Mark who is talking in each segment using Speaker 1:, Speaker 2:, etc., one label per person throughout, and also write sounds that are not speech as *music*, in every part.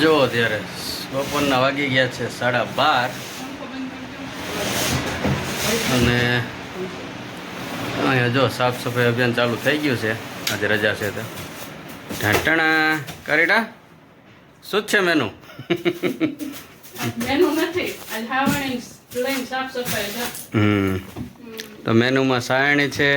Speaker 1: જો અત્યારે બપોરના વાગી ગયા છે સાડા બાર. અને અહીંયા જો સાફ સફાઈ અભિયાન ચાલુ થઈ ગયું છે. આજે રજા છે તો. ઢાંટણા કરીડા શું છે મેનુ તો મેનુમાં સાયણી છે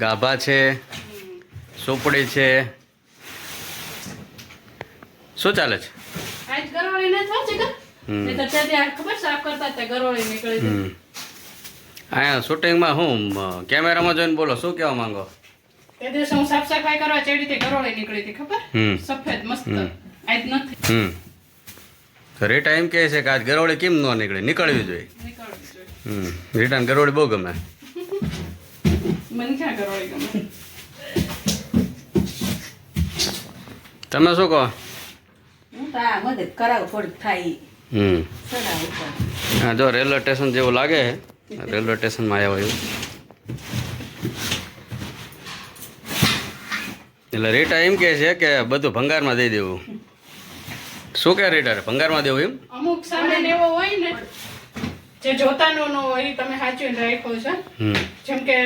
Speaker 1: ગાભા છે સોપડી છે શું ચાલે છે?
Speaker 2: આજ ગરોળી ને થાય છે કે?
Speaker 1: હમ.
Speaker 2: તો ત્યાં ત્યાં ખબર સાફ કરતા તે ગરોળી નીકળી હતી
Speaker 1: હમ. અહીંયા શૂટિંગમાં હું કેમેરામાં જોઈને બોલો શું કહેવા માંગો?
Speaker 2: તે દિવસે હું સાફ સફાઈ કરવા ચડી તે ગરોળી નીકળી હતી ખબર? સફેદ મસ્ત. આજ નથી.
Speaker 1: હમ. રીટા એમ કહે છે કે આજ ગરોળી કેમ ન નીકળે? નીકળવી જોઈએ. હમ. રીટાને ગરોળી બહુ ગમે.
Speaker 2: મને ક્યાં ગરોળી ગમે?
Speaker 1: તમે શું કહો?
Speaker 3: તો મદદ કરાવું થોડીક થાય
Speaker 1: હમ. હા જો રેલવે સ્ટેશન જેવું લાગે રેલવે સ્ટેશનમાં આવ્યા એવું. એટલે રેટા એમ કહે છે કે બધું ભંગારમાં દઈ દેવું. શું કે રેટા ભંગારમાં દેવું એમ?
Speaker 2: અમુક સામાન એવો હોય ને જે જોતાનો ન હોય તમે સાચવીને રાખ્યો છે. જેમ કે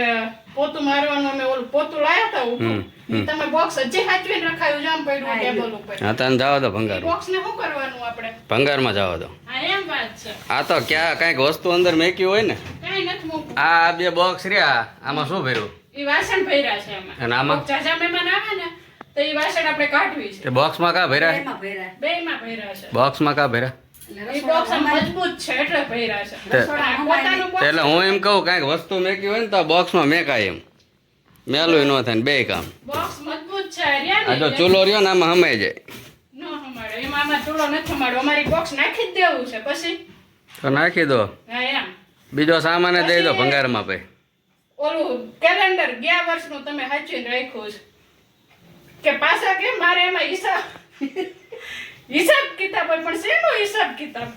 Speaker 2: પોતું મારવાનું અમે ઓલું પોતું લાયા હતા ઉપર. તમે બોક્સ હજી સાચવીને રખાયું છે આમ પડ્યું ટેબલ ઉપર.
Speaker 1: હા તને જવા દો ભંગાર
Speaker 2: બોક્સ ને શું કરવાનું આપણે?
Speaker 1: ભંગારમાં જવા દો.
Speaker 2: હા એમ વાત છે.
Speaker 1: આ તો ક્યાં કાંઈક વસ્તુ અંદર મેકી હોય ને?
Speaker 2: કાંઈ નથી મૂકવું
Speaker 1: આ બે બોક્સ રહ્યા આમાં શું ભર્યું?
Speaker 2: ઈ વાસણ ભર્યા છે એમાં.
Speaker 1: અને આમાં?
Speaker 2: કોક જાજા મહેમાન આવે ને તો ઈ વાસણ આપણે કાઢવી છે.
Speaker 1: બોક્સમાં કા ભર્યા?
Speaker 3: એમાં ભેરા
Speaker 2: બે માં ભર્યા છે.
Speaker 1: બોક્સમાં કા ભર્યા? તે- એટલે હું એમ કહું કાંઈક વસ્તુ મેકી હોય ને તો બોક્સમાં મેકાય એમ. મેલું ન થાય ને બે કામ.
Speaker 2: બોક્સ મજબૂત છે
Speaker 1: આ જો ચૂલો રહ્યો ને આમાં હમાઈ જાય.
Speaker 2: ન હમાડો એમાં આમાં ચૂલો નથી હમાડો અમારી બોક્સ નાખી જ દેવું છે પછી?
Speaker 1: તો નાખી દો.
Speaker 2: હા એમ.
Speaker 1: બીજો સામાન દઈ દો ભંગારમાં ભાઈ.
Speaker 2: ઓલું કેલેન્ડર ગયા વર્ષનું તમે સાચવીને રાખ્યું છે. કે પાછા કે મારે એમાં હિસાબ હિસાબ કિતાબ હોય પણ શેનો હિસાબ કિતાબ?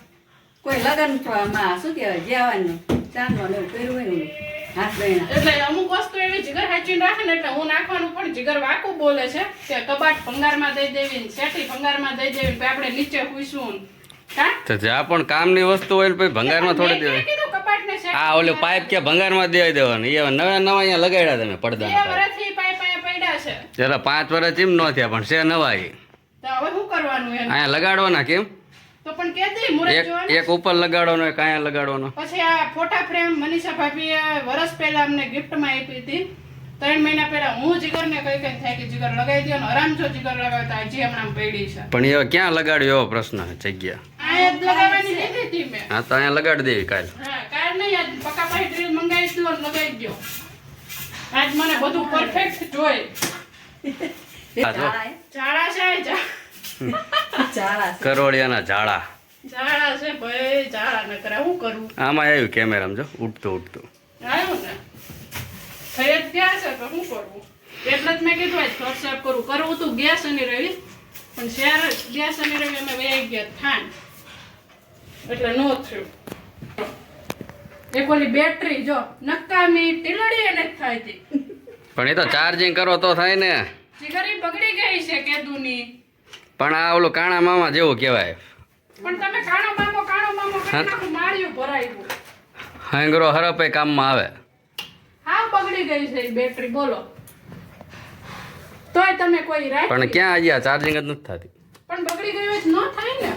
Speaker 3: કોઈ લગ્નમાં શું કહેવાય? જવાનું ચાંદલો ને.
Speaker 2: એટલે અમુક વસ્તુ એવી જીગર હાચીને રાખે ને એટલે હું નાખવાનું પણ જીગર વાકું બોલે છે કે કબાટ ભંગારમાં દઈ દેવી ને શેઠી ભંગારમાં દઈ દેવી ને આપણે નીચે હુઈશું
Speaker 1: તો જ્યાં પણ કામની વસ્તુ હોય ને પછી ભંગારમાં થોડી દેવાય. હા ઓલું પાઇપ કે ભંગારમાં દેવાય દેવાનું. એ નવા નવા અહીંયા લગાડ્યા તમે પડદા જરા પાંચ વર્ષ ચીમ ન થયા પણ છે નવા ઈ.
Speaker 2: હવે શું કરવાનું
Speaker 1: અહીંયા લગાડવાના કેમ?
Speaker 2: તો પણ કે દે મુરત
Speaker 1: એક એક ઉપર લગાડવાનો એક આયા લગાડવાનો.
Speaker 2: પછી આ ફોટા ફ્રેમ મનીષા ભાભીએ વર્ષ પહેલા અમને ગિફ્ટમાં આપી હતી. ત્રણ મહિના પહેલા હું જીગરને કઈ કઈ થાય કે જીગર લગાવી દો ને આરામ છો જીગર લગાવતા હજી હમણાં પડી છે.
Speaker 1: પણ એ ક્યાં લગાડ્યો એવો પ્રશ્ન જગ્યા?
Speaker 2: આ લગાવવાની દીધી હતી મેં.
Speaker 1: હા તો અહીંયા લગાડી દેવી કાલ.
Speaker 2: હા કાલ નહીં આજ પક્કા પાસે ડ્રીલ મંગાવી દો લગાવી દો આજ મને બધું પરફેક્ટ જોઈ.
Speaker 3: ચાળા
Speaker 2: છે
Speaker 1: કરોડિયાના ઝાડા.
Speaker 2: ઝાડા છે ભાઈ ઝાડા ન કરે શું કરું?
Speaker 1: આમાં આવ્યું કેમેરામાં જો. ઉઠતું ઉઠતું
Speaker 2: આવ્યું ને? થઈ જ ગયા છે તો શું કરવું એટલે જ મેં કીધું આજ વોટ્સએપ કરું. કરવું તું ગેસ અને રવિ પણ શેર ગેસ અને રવિ અમે વેય ગયા થાન એટલે નો થયું. એક ઓલી બેટરી જો નકામી ટીલડી એને જ થાય હતી
Speaker 1: પણ એ તો ચાર્જિંગ કરો તો થાય ને.
Speaker 2: જીગરી બગડી ગઈ છે કેદુની.
Speaker 1: પણ આ ઓલું કાણા મામા જેવું કહેવાય.
Speaker 2: પણ તમે કાણો મામો કાણો મામો
Speaker 1: હા.
Speaker 2: કરી ભરાયું
Speaker 1: હાંગરો હરપે કામમાં આવે.
Speaker 2: હા બગડી ગઈ છે બેટરી બોલો. તોય તમે કોઈ રાખી
Speaker 1: પણ ક્યાં હજી આ ચાર્જિંગ જ નથી થતી.
Speaker 2: પણ બગડી ગઈ હોય ન થાય ને.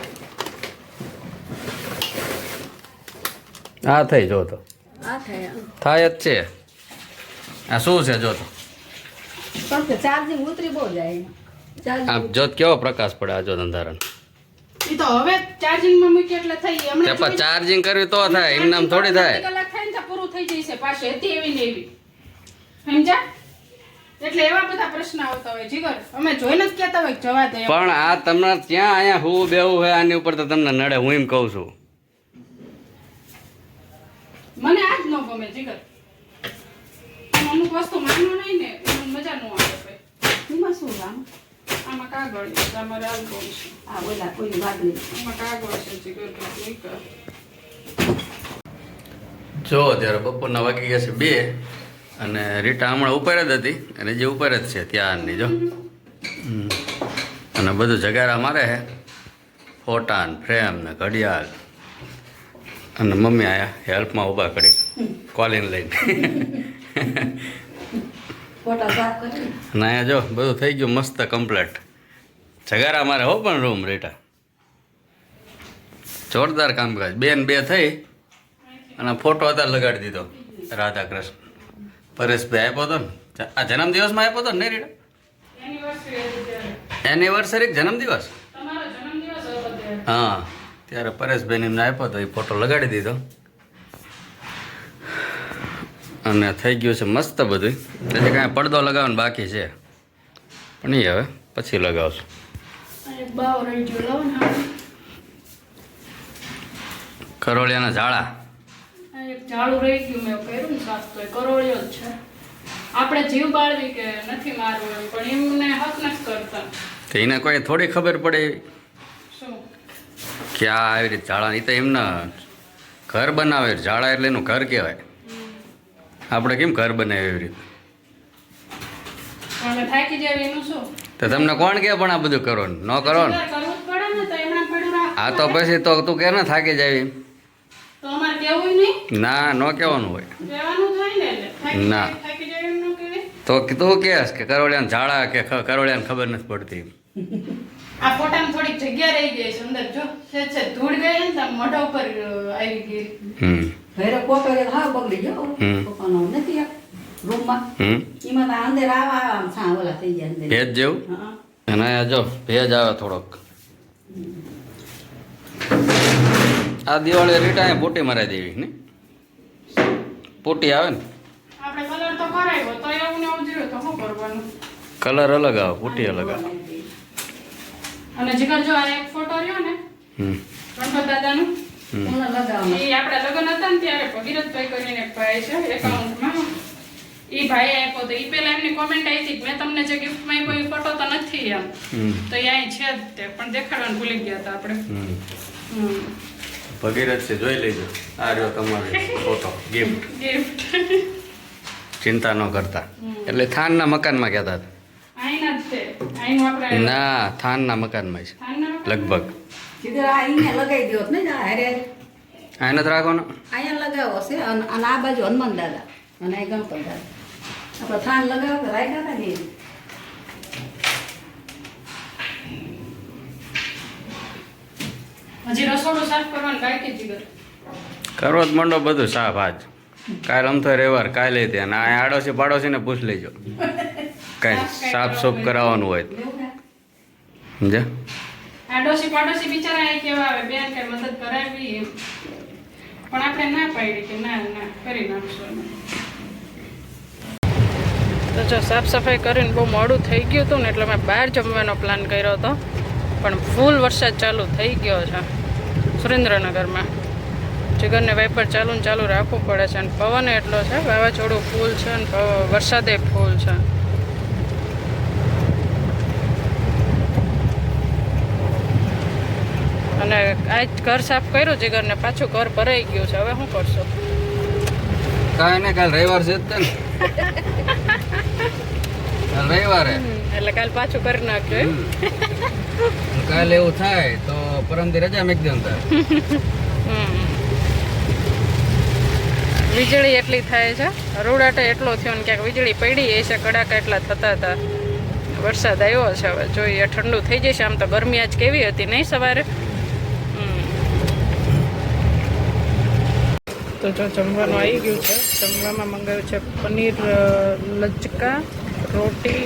Speaker 1: હા થઈ જો તો
Speaker 3: આ થાય
Speaker 1: થાય જ છે. આ શું છે જો તો
Speaker 3: ચાર્જિંગ ઉતરી બહુ જાય. એમાં.
Speaker 1: જોત કેવો પ્રકાશ પડે આ જો અંધારણ
Speaker 2: એ તો હવે ચાર્જિંગમાં મૂકી એટલે થઈ. હમણાં
Speaker 1: પણ ચાર્જિંગ કર્યું તો થાય. એમ નામ થોડી થાય.
Speaker 2: કલાક થાય ને તો પૂરું થઈ જશે પાછું. હતી એવી ને એવી. સમજા એટલે એવા બધા પ્રશ્ન આવતા હોય. જીગર અમે જોઈને જ કહેતા હોય જવા દે
Speaker 1: પણ આ તમને ત્યાં અહીંયા હું બેવું હોય આની ઉપર તો તમને નડે. હું એમ કહું છું.
Speaker 2: મને આ જ ન ગમે જીગર. અમુક વસ્તુ માનવું નહીં ન આવે ભાઈ
Speaker 3: એમાં શું આમ
Speaker 1: જો અત્યારે બપોરના વાગી ગયા છે બે અને રીટા હમણાં ઉપર જ હતી અને જે ઉપર જ છે ત્યારની જો. હમ. અને બધું જગારા મારે છે ફોટા ને ફ્રેમ ને ઘડિયાળ. અને મમ્મી આયા હેલ્પમાં ઊભા કરી. કોલિંગ લઈને. ના? જો બધું થઈ ગયું મસ્ત કમ્પ્લેટ જગારા મારે હો પણ રૂમ રેટા. જોરદાર કામકાજ. બેન બે થઈ અને ફોટો અત્યારે લગાડી દીધો. રાધા કૃષ્ણ પરેશભાઈ આપ્યો હતો ને. આ જન્મદિવસમાં આપ્યો હતો ને નહીં રેટા
Speaker 2: એનિવર્સરી
Speaker 1: જન્મદિવસ? હા, ત્યારે પરેશભાઈને એમને આપ્યો હતો એ ફોટો લગાડી દીધો. અને થઈ ગયું છે મસ્ત બધું. એટલે કાંઈ પડદો લગાવવાનો બાકી છે. પણ એ હવે પછી લગાવશું. કરોળિયાના ઝાડા.
Speaker 2: એક ઝાડું રહી ગયું મેં કર્યું ને સાફ તો કરોળિયો જ છે. આપણે જીવ બાળવી કે નથી મારવું એમ પણ એમને હક નથી કરતા.
Speaker 1: તો એને કોઈ થોડી ખબર પડે?
Speaker 2: શું?
Speaker 1: કે આ આવી રીતે ઝાડા એ તો એમના ઘર બનાવે ઝાડા એટલે એનું ઘર કહેવાય. આપણે કેમ ઘર બનાવે એવી રીતે?
Speaker 2: થાકી જાય એનું શું?
Speaker 1: તો તમને કોણ કે પણ આ બધું કરો ન? કરો ને?
Speaker 2: કરવું જ પડે ને તો
Speaker 1: પછી તો તું કે ને થાકી જાય
Speaker 2: તો અમારે કેવું નહીં?
Speaker 1: ના ન કહેવાનું હોય.
Speaker 2: ને
Speaker 1: તો તું કહેશ કે કરોળિયાને ઝાડા કે ખ- ખબર નથી પડતી. *laughs*
Speaker 2: આ ફોટામાં થોડીક જગ્યા રહી ગઈ છે અંદર. જો છે છે ધૂળ ગઈ ને તો મોઢા ઉપર આવી ગઈ.
Speaker 1: હમ.
Speaker 3: ફોટો હા બગડી ગયો. પપ્પાનો નથી
Speaker 1: ભેજ જેવું?
Speaker 3: હા.
Speaker 1: અને અહીંયા જો ભેજ આવે થોડોક. આ દિવાળી રીટા અહીંયા પોટી મરાઈ દેવી ને પોટી આવે ને?
Speaker 2: કલર તો કરાવ્યો તો એવું ને એવું જ રહ્યું તો શું કરવાનું?
Speaker 1: કલર અલગ આવે પોટી અલગ આવે.
Speaker 2: અને જીગર જો આ એક ફોટો રહ્યો ને
Speaker 1: હમ.
Speaker 2: ગણપત દાદાનો
Speaker 1: હમ.
Speaker 2: એ આપણા લગ્ન હતા ને ત્યારે ભગીરથભાઈ કરીને ભાઈ છે એકાઉન્ટમાં એ ભાઈ આપ્યો તો એ પેલા એમની કોમેન્ટ આવી હતી મેં તમને જે ગિફ્ટમાં કોઈ ફોટો તો નથી એમ. તો એ અહીં છે જ તે પણ દેખાડવાનું ભૂલી ગયા હતા આપણે.
Speaker 1: ભગીરથ છે જોઈ લેજો. આ રહ્યો તમારે ફોટો ગિફ્ટ
Speaker 2: ગિફ્ટ
Speaker 1: ચિંતા ન કરતા. એટલે થાનના મકાનમાં કહેતા હતા
Speaker 2: જ
Speaker 1: ના થાનના મકાનમાં છે. લગભગ.
Speaker 3: સીધા આ લગાવી દો ને આ હારે હારે.
Speaker 1: આ નથી રાખવાનો?
Speaker 3: અહીંયા લગાવો છે અને અને આ બાજુ હનુમાન દાદા. અને આ ગણપત દાદા. આપણે થાન લગાવો તો રાખ્યા હતા ને
Speaker 2: હજી રસોડું સાફ કરવાનું બાકી જીગર
Speaker 1: કરવો જ મંડો બધું સાફ આજ. કાલ આમ તો રવિવાર કાલે ત્યાં. આ આડોશી પાડોશીને પૂછ લેજો. કાંઈ સાફ સૂફ કરાવવાનું હોય. સમજ્યા?
Speaker 2: આ પાડોશી બિચારા અહીં કેવા આવે બેન કે મદદ કરાવી. પણ આપણે ના પાડી કે ના ના કરી નાખશું. તો જો સાફ સફાઈ કરીને બહુ મોડું થઈ ગયું હતું ને એટલે મેં બહાર જમવાનો પ્લાન કર્યો હતો. પણ ફૂલ વરસાદ ચાલુ થઈ ગયો છે સુરેન્દ્રનગરમાં. જીગરને વેપર ચાલુ ને ચાલુ રાખવું પડે છે અને પવન એટલો છે વાવાઝોડું ફૂલ છે અને વરસાદે ફૂલ છે. અને આજ ઘર સાફ કર્યું જીગરને પાછું ઘર ભરાઈ ગયું છે. હવે શું કરશો?
Speaker 1: કાંઈ ને કાલ રવિવાર છે જ *laughs* રવિવારે?
Speaker 2: એટલે કાલ પાછું કરી નાખજો.
Speaker 1: કાલે એવું થાય તો પરમદી રજા મેક દેવ તાર.
Speaker 2: વીજળી એટલી થાય છે. રોડાટે એટલો થયો ને ક્યાંક વીજળી પડી છે કડાકા એટલા થતા હતા. વરસાદ આવ્યો છે હવે. જોઈએ ઠંડુ થઈ જશે. આમ તો ગરમી આજ કેવી હતી નહીં સવારે. તો જો જમવાનું આવી ગયું છે. જમવામાં મંગાવ્યું છે પનીર લચકા રોટી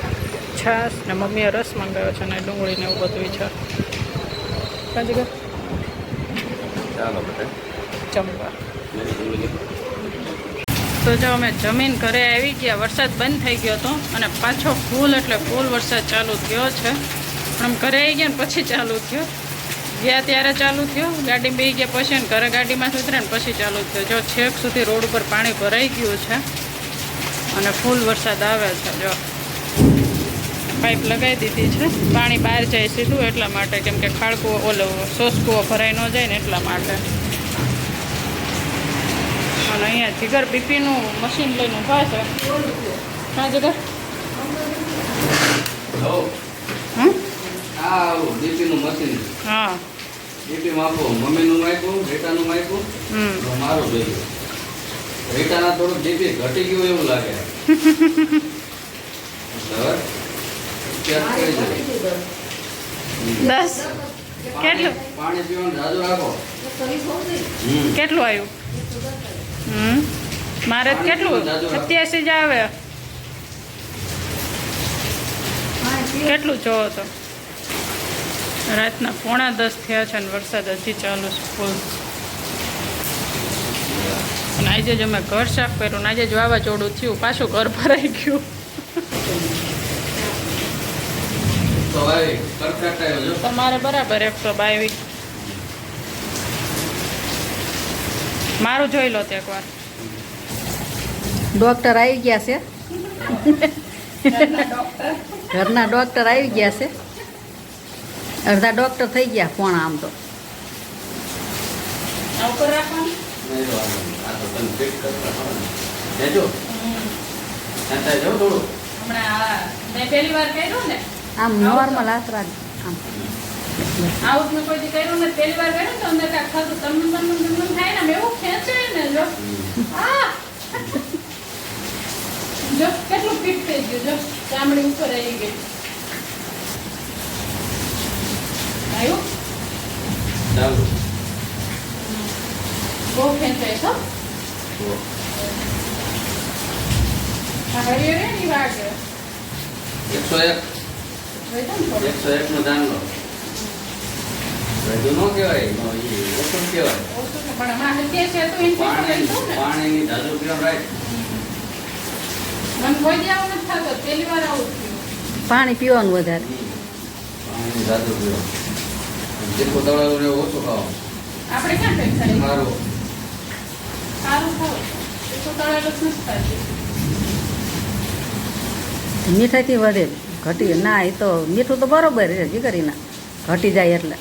Speaker 2: છાશ ને મમ્મીએ રસ મંગાવ્યો છે ને ડુંગળીને એવું બધું છે. કાજી ગયો
Speaker 1: ચાલો
Speaker 2: જમવા. તો જો અમે જમીન ઘરે આવી ગયા. વરસાદ બંધ થઈ ગયો હતો અને પાછો ફૂલ એટલે ફૂલ વરસાદ ચાલુ થયો છે. પણ આમ ઘરે આવી ગયા ને પછી ચાલુ થયો. ગયા ત્યારે ચાલુ થયો. ગાડી બેસી ગયા પછી ને ઘરે ગાડીમાં ઉતરે ને પછી ચાલુ થયો. જો છેક સુધી રોડ ઉપર પાણી ભરાઈ ગયું છે અને ફૂલ વરસાદ આવે છે. જો. પાઇપ લગાવી દીધી છે. પાણી બહાર જાય સીધું એટલા માટે? કેમ કે ખાડકુઓ ઓલો સોસકુઓ ભરાઈ ન જાય ને એટલા માટે. અને અહીંયા જીગર બીપીનું મશીન લઈને ઊભા છે. હા જીગર? હા.
Speaker 1: બીપી માપવું મમ્મીનું માપ્યું રીટાનું માપ્યું મારું જોયું રીટાના થોડું બીપી ઘટી ગયું એવું લાગે *laughs* હવે ચેક કરી જોઈએ.
Speaker 2: દસ. કેટલું?
Speaker 1: પાણી પીવાનું જાજુ રાખો.
Speaker 2: કેટલું આવ્યું? હમ. મારે કેટલું સત્યાસી જ આવે. કેટલું જોવો તો? રાતના પોણા દસ થયા છે અને વરસાદ હજી ચાલુ છે ફૂલ અને આજે જ અમે ઘર સાફ કર્યું ને આજે જ વાવાઝોડું થયું. પાછું ઘર ભરાઈ ગયું
Speaker 1: તો ભાઈ પરફેક્ટ આવ્યો જો
Speaker 2: તમારે બરાબર એકસો બાવીસ મારું જોઈ લો તો એકવાર.
Speaker 3: ડોક્ટર આવી ગયા છે. ઘરના ડોક્ટર. આવી ગયા છે. અડધા ડોક્ટર થઈ ગયા કોણ આમ તો.
Speaker 2: હમણાં મેં પહેલી વાર કર્યું ને
Speaker 3: આમ નોર્મલ રાખ આમ.
Speaker 2: આવું મેં કોઈ દી કર્યું ને પહેલી વાર કર્યું તો અંદર કાંઈક થતું તમને તમને તમને થાય ને એવું ખેંચે ને જો. આ! જો કેટલું ફિટ થઈ ગયું જો. ચામડી ઉપર આવી ગઈ. આવ્યું?
Speaker 1: ચાલો
Speaker 2: બહુ ખેંચાય છો ની વાગે.
Speaker 1: એકસો એક. એકસો એક નું દાન લો. વધુ ન કહેવાય ઓછું કહેવાય. પાણીની
Speaker 2: વાર આવું થયું
Speaker 3: પાણી પીવાનું વધારે.
Speaker 1: પાણીની જાજુ પીવાનું જેટલું ને એવું ઓછું ખાવાનું.
Speaker 2: આપણે ક્યાં કંઈક થાય
Speaker 1: મારું
Speaker 2: સારું ખાવ. તો તળેલું જ નથી
Speaker 3: મીઠાઈથી વધે. ઘટી ના એ તો મીઠું તો બરોબર છે જીગરીના. ઘટી જાય એટલે.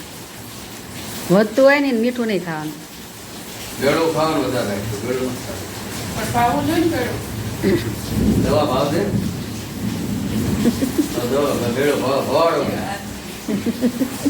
Speaker 3: વધતું હોય ને મીઠું નહીં ખાવાનું.
Speaker 1: દવા ભાવ દે *laughs* *laughs*